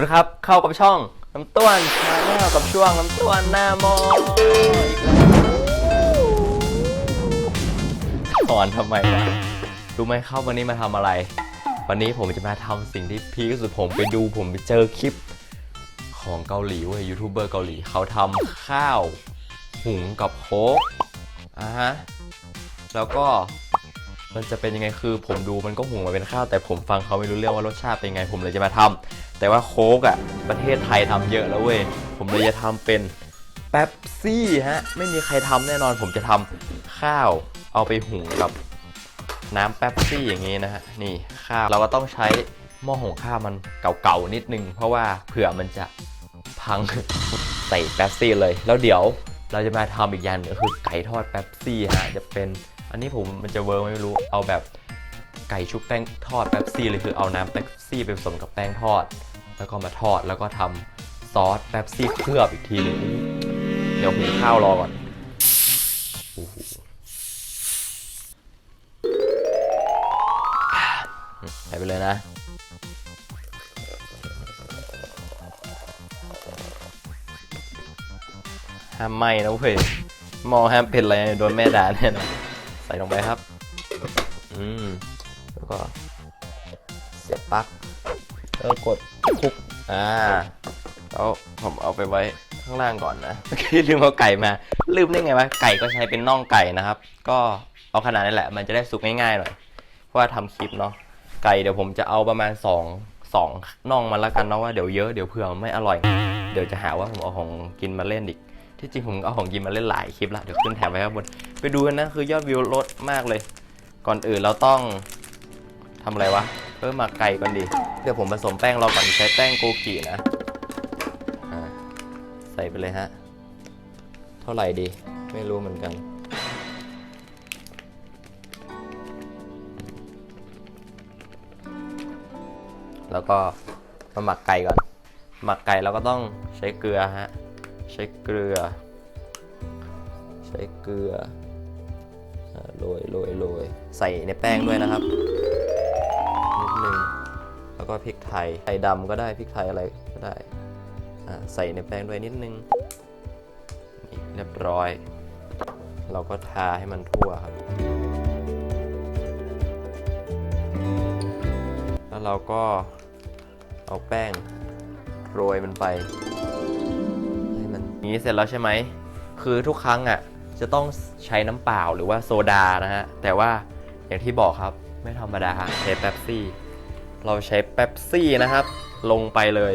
วัสดีครับ เข้ากับช่องน้ำต้วนชาแนลกับช่วงน้ำต้วนหน้ามออีกแล้วสอนทำไมวะรู้ไหมครับวันนี้มาทำอะไร วันนี้ผมจะมาทำสิ่งที่พีคสุดผมไปดูผมไปเจอคลิปของเกาหลีเว้ยยูทูบเบอร์เกาหลีเขาทำข้าวหุงกับโค้กอ่าฮะ แล้วก็มันจะเป็นยังไงคือผมดูมันก็หุงมาเป็นข้าวแต่ผมฟังเขาไม่รู้เรื่องว่ารสชาติเป็นยังไงผมเลยจะมาทำ แต่ว่าโค้กอะประเทศไทยทำเยอะแล้วเว้ย ผมเลยจะทำเป็นเป๊ปซี่ฮะ ไม่มีใครทำแน่นอนผมจะทำข้าวเอาไปหุงกับน้ำเป๊ปซี่อย่างนี้นะฮะ นี่ข้าวเราก็ต้องใช้หม้อหุงข้าวมันเก่าๆนิดนึง เพราะว่าเผื่อมันจะพังใส่แป๊บซี่เลย แล้วเดี๋ยวเราจะมาทำอีกอย่างหนึงคือไก่ทอดแป๊บซี่ฮะจะเป็นอันนี้ผมมันจะเวิร์กไมไม่รู้เอาแบบไก่ชุบแป้งทอดแป๊บซี่เลยคือเอาน้ำแป๊บซี่ไปผสมกับแป้งทอด แล้วก็มาทอดแล้วก็ทำซอสแป๊บซี่เคลือบอีกทีหนึงเดี๋ยวหุงข้าวรอก่อนโอ้โหใส่ไปเลยนะห้ามไหมนะเว้ยมอห้ามเป็นอะไรโดนแม่ด่าแน่นอนใส่ลงไปครับ อืม แล้วก็ เสียบปลั๊ก แล้วกดคุกอ่าแล้วผมเอาไปไว้ข้างล่างก่อนนะเมื่อกี้ลืมเอาไก่มาลืมได้ไงวะไก่ก็ใช้เป็นน่องไก่นะครับ ก็เอาขนาดนี้แหละ มันจะได้สุกง่ายๆหน่อยเพราะว่าทำคลิปเนาะไก่เดี๋ยวผมจะเอาประมาณ2 2น่องมาแล้วกันเนาะว่าเดี๋ยวเยอะเดี๋ยวเผื่อมันไม่อร่อย เดี๋ยวจะหาว่าผมเอาของกินมาเล่นอีก ที่จริงผมเอาของกินมาเล่นหลายคลิปละเดี๋ยวขึ้นแถบไว้ข้างบนไปดูกันนะคือยอดวิวลดมากเลย ก่อนอื่นเราต้องทำอะไรวะเพิ่มมักไก่ก่อนดิ เดี๋ยวผมผสมแป้งเราก่อนใช้แป้งโกกินะใส่ไปเลยฮะ เท่าไหร่ดี ไม่รู้เหมือนกันแล้วก็มาหมักไก่ก่อน หมักไก่เราก็ต้องใช้เกลือฮะ ใช้เกลือ ใช้เกลือโรยโรยโรยใส่ในแป้งด้วยนะครับนิดนึง แล้วก็พริกไทยไทยดำก็ได้พริกไทยอะไรก็ได้ใส่ในแป้งด้วยนิดนึงนี่เรียบร้อย เราก็ทาให้มันทั่วครับ แล้วเราก็เอาแป้งโรยมันไปให้มันอย่างนี้เสร็จแล้วใช่ไหม คือทุกครั้งอะจะต้องใช้น้ำเปล่าหรือว่าโซดานะฮะ แต่ว่าอย่างที่บอกครับไม่ธรรมดาใช้เป๊ปซี่ เราใช้เป๊ปซี่นะครับ ลงไปเลย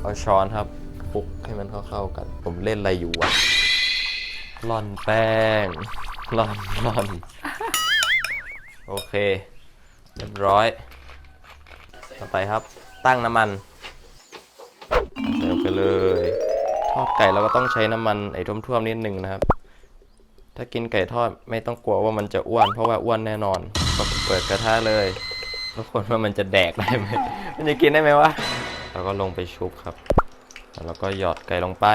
เอาช้อนครับคลุกให้มันเข้าๆกัน ผมเล่นอะไรอยู่วะร่อนแป้งร่อนร่อน โอเค เรียบร้อย ต่อไปครับ ตั้งน้ำมันใส่ลงไปเลย ทอดไก่เราก็ต้องใช้น้ำมันไอ้ท่วมๆนิดนึงนะครับ ถ้ากินไก่ทอดไม่ต้องกลัวว่ามันจะอ้วน เพราะว่าอ้วนแน่นอนก็เปิดกระทะเลยทุกคนว่ามันจะแดกได้ไหมมันจะกินได้ไหมวะเราก็ลงไปชุบครับ แล้วก็หยอดไก่ลงไป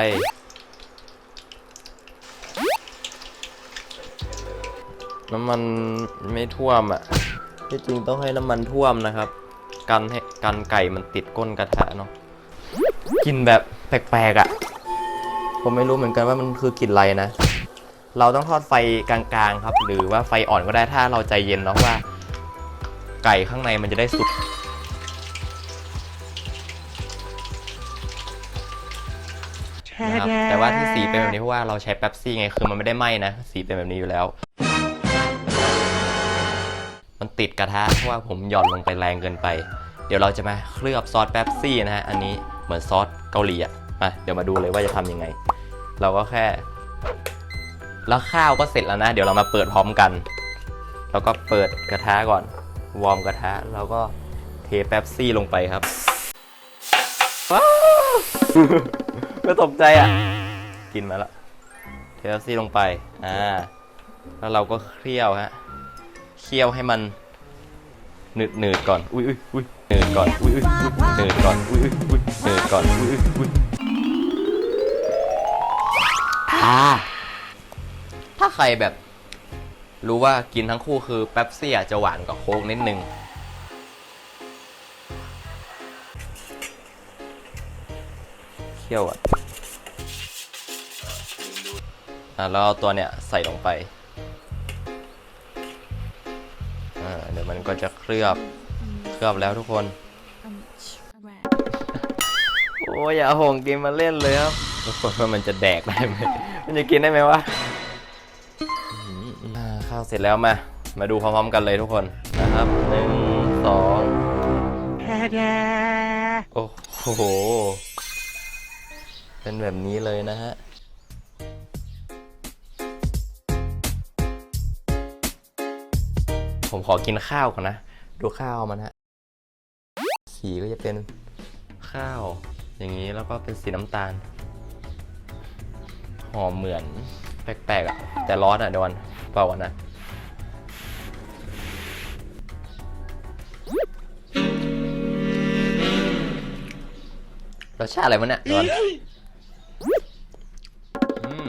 น้ำมันไม่ท่วมอะที่จริงต้องให้น้ำมันท่วมนะครับ กันให้กันไก่มันติดก้นกระทะเนาะกลินแบบแปลกๆอะ ผมไม่รู้เหมือนกันว่ามันคือกลิ่นอะไรนะ เราต้องทอดไฟกลางๆครับ หรือว่าไฟอ่อนก็ได้ถ้าเราใจเย็นเนาะว่า ไก่ข้างในมันจะได้สุกนะครับแต่ว่าที่สีเป็นแบบนี้เพราะว่าเราใช้แป๊บซี่ไงคือมันไม่ได้ไหม้นะ สีเป็นแบบนี้อยู่แล้ว มันติดกระทะเพราะว่าผมหย่อนลงไปแรงเกินไป เดี๋ยวเราจะมาเคลือบซอสแป๊บซี่นะฮะอันนี้เหมือนซอสเกาหลีอะมาเดี๋ยวมาดูเลยว่าจะทำยังไง เราก็แค่ แล้วข้าวก็เสร็จแล้วนะ เดี๋ยวเรามาเปิดพร้อมกัน แล้วก็เปิดกระทะก่อน วอร์มกระทะ แล้วก็เทแป๊บซี่ลงไปครับว้าวไม่ตกใจอะ กินมาแล้วเทแป๊บซี่ลงไป อ่า แล้วเราก็เคี่ยวฮะ เคี่ยวให้มันหนืดหนืดก่อน อุ้ยอุ้ยอุ้ยหนืดก่อน อุ้ยอุ้ยอุ้ยหนืดก่อน อุ้ยอุ้ยอุ้ยหนืดก่อน อุ้ยอุ้ยอุ้ยอ่า ใครแบบ รู้ว่ากินทั้งคู่คือแป๊บซี่อาจจะหวานกว่าโค้กนิดนึง เคี่ยวอะแล้วเอาตัวเนี่ยใส่ลงไปอ่าเดี๋ยวมันก็จะเคลือบ เคลือบแล้วทุกคน โอ้ยอย่าโหงกินมาเล่นเลยครับทุกคนว่ามันจะแดกได้ไหม มันจะกินได้ไหมวะ ข้าวเสร็จแล้วมา มาดูพร้อมๆกันเลยทุกคนนะครับหนึ่งสองโอ้โห เป็นแบบนี้เลยนะฮะผมขอกินข้าวก่อนนะ ดูข้าวมันฮะ สีก็จะเป็นข้าว อย่างนี้แล้วก็เป็นสีน้ำตาล หอมเหมือนแปลกๆอะ แต่ร้อนอะเดี๋ยววัน เปล่าวันนะรสชาติอะไรวะเนี่ยเดี๋ยววันอืม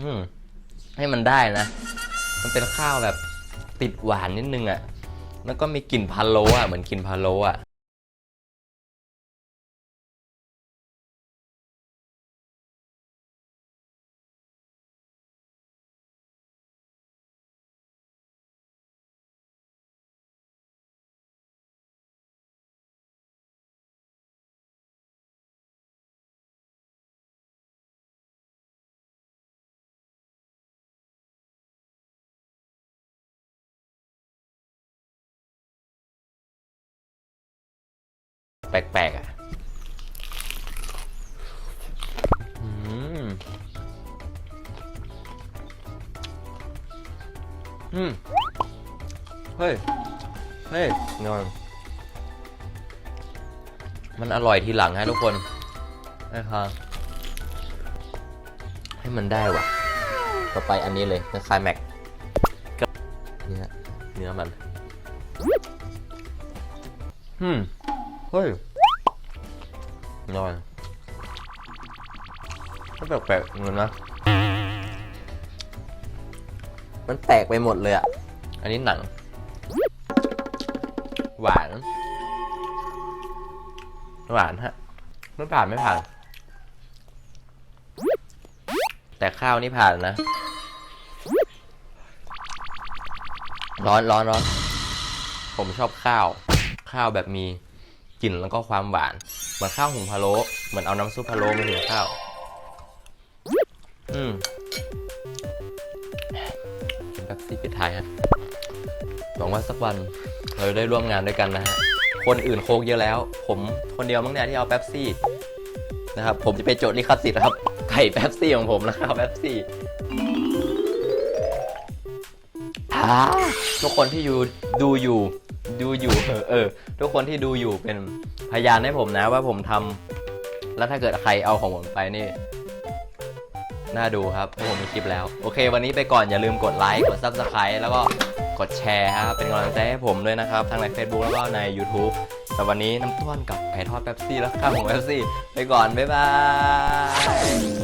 อืม ให้มันได้นะ มันเป็นข้าวแบบติดหวานนิดนึงอะ แล้วก็มีกลิ่นพะโล้อะ เหมือนกินพะโล้อะ ปลกๆอะอืม เฮ้ย เฮ้ยนอนมันอร่อยทีหลังฮะทุกคนนะครับให้มันได้ว่ะ ต่อไปอันนี้เลยคล้ายแม็กเนี่ยเนื้อมัน อืม เฮ้ยนอนมันแปลกๆเหมือนนะ มันแตกไปหมดเลยอะ อันนี้หนัง หวาน หวานฮะไม่ผ่านไม่ผ่าน แต่ข้าวนี่ผ่านนะ ร้อนร้อนร้อน ผมชอบข้าว ข้าวแบบมี กลิ่นแล้วก็ความหวาน เหมือนข้าวหุงพะโล้เหมือนเอาน้ำซุปพะโล้มาหุงข้าว อืมเป็นแบบซี่ปิดท้ายฮะหวังว่าสักวันเราจะได้ร่วมงานด้วยกันนะฮะ คนอื่นโคกเยอะแล้ว ผมคนเดียวมั้งเนี่ยที่เอาแป๊บซี่นะครับผมจะไปโจทย์ลิขสิทธิ์นะครับ ไก่แป๊บซี่ของผมนะครับแป๊บซี่ทุกคนที่อยู่ดูอยู่ ดูอยู่เออเออ ทุกคนที่ดูอยู่เป็นพยานให้ผมนะว่าผมทำแล้วถ้าเกิดใครเอาของผมไปนี่น่าดูครับเพราะผมมีคลิปแล้ว โอเค วันนี้ไปก่อนอย่าลืมกดไลค์กด Subscribe แล้วก็กดแชร์ครับ เป็นกำลังใจให้ผมด้วยนะครับทั้งใน Facebook แล้วก็ใน YouTube แต่วันนี้น้ำต้วนกับไก่ทอดแป๊บซี่แล้วข้าวหมูแป๊บซี่ ไปก่อน บ๊ายบาย